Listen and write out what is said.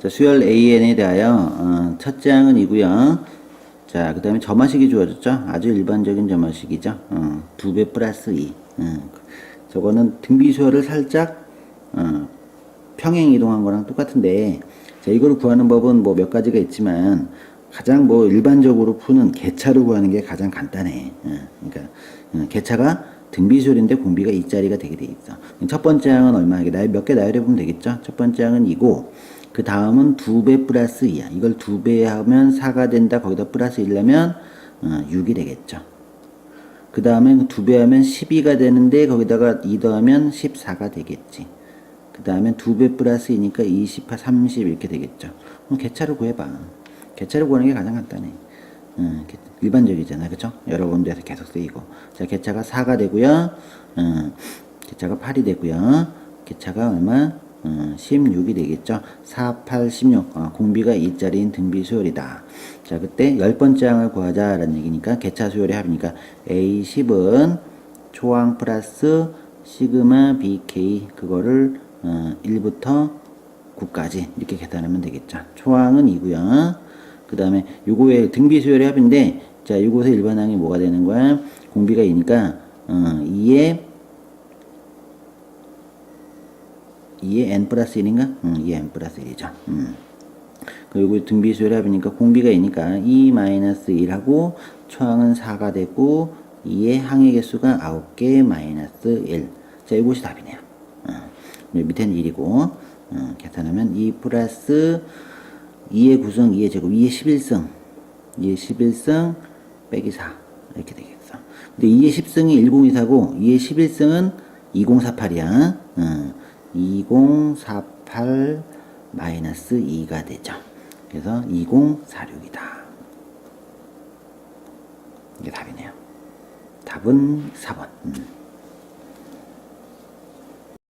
자, 수열 AN에 대하여 어, 첫째 항은 이고요. 자, 그 다음에 점화식이 주어졌죠. 아주 일반적인 점화식이죠. 어, 2배 플러스 2. 어, 저거는 등비수열을 살짝 어, 평행 이동한 거랑 똑같은데 자, 이걸 구하는 법은 뭐 몇 가지가 있지만 가장 뭐 일반적으로 푸는 개차를 구하는 게 가장 간단해. 어, 그러니까 어, 개차가 등비수열인데 공비가 이자리가 되게 돼 있어. 첫 번째 항은 얼마게 나열 몇개 나열해 보면 되겠죠. 첫 번째 항은 이고 그 다음은 두배 플러스 2야. 이걸 두배 하면 4가 된다. 거기다 플러스 1하면 어, 6이 되겠죠. 그 다음에 두배 하면 12가 되는데 거기다가 2 더하면 14가 되겠지. 그 다음에 두배 플러스 2니까 28, 30 이렇게 되겠죠. 그럼 개차를 구해봐. 개차를 구하는 게 가장 간단해. 음, 개- 일반적이잖아. 그쵸? 여러 군데에서 계속 쓰이고. 자, 개차가 4가 되고요. 음, 개차가 8이 되고요. 개차가 얼마? 음, 16이 되겠죠. 4, 8, 16. 어, 공비가 2짜리인 등비 수열이다. 자, 그때 열 번째 항을 구하자라는 얘기니까 개차 수열의 합이니까 A10은 초항 플러스 시그마 BK 그거를 어, 1부터 9까지 이렇게 계산하면 되겠죠. 초항은 2고요. 그 다음에 요거의 등비 수열의 합인데 자 이곳의 일반항이 뭐가 되는 거야? 공비가 2니까 어, 2에 2에 n 플러스 1인가? 응, 2에 n 플러스 1이죠. 음. 그리고 등비 수열의 합이니까 공비가 2니까 2 마이너스 1하고 초항은 4가 되고 2의 항의 개수가 9개 마이너스 1. 자, 이것이 답이네요. 어. 밑에는 1이고 어, 계산하면 2 플러스 2의 구성 2의 제곱 2의 11승 2의 11승 빼기 4 이렇게 되겠어. 근데 2의 10승이 1024고 2의 11승은 2048이야. 어. 2048 마이너스 2가 되죠. 그래서 2046이다. 이게 답이네요. 답은 4번. 음.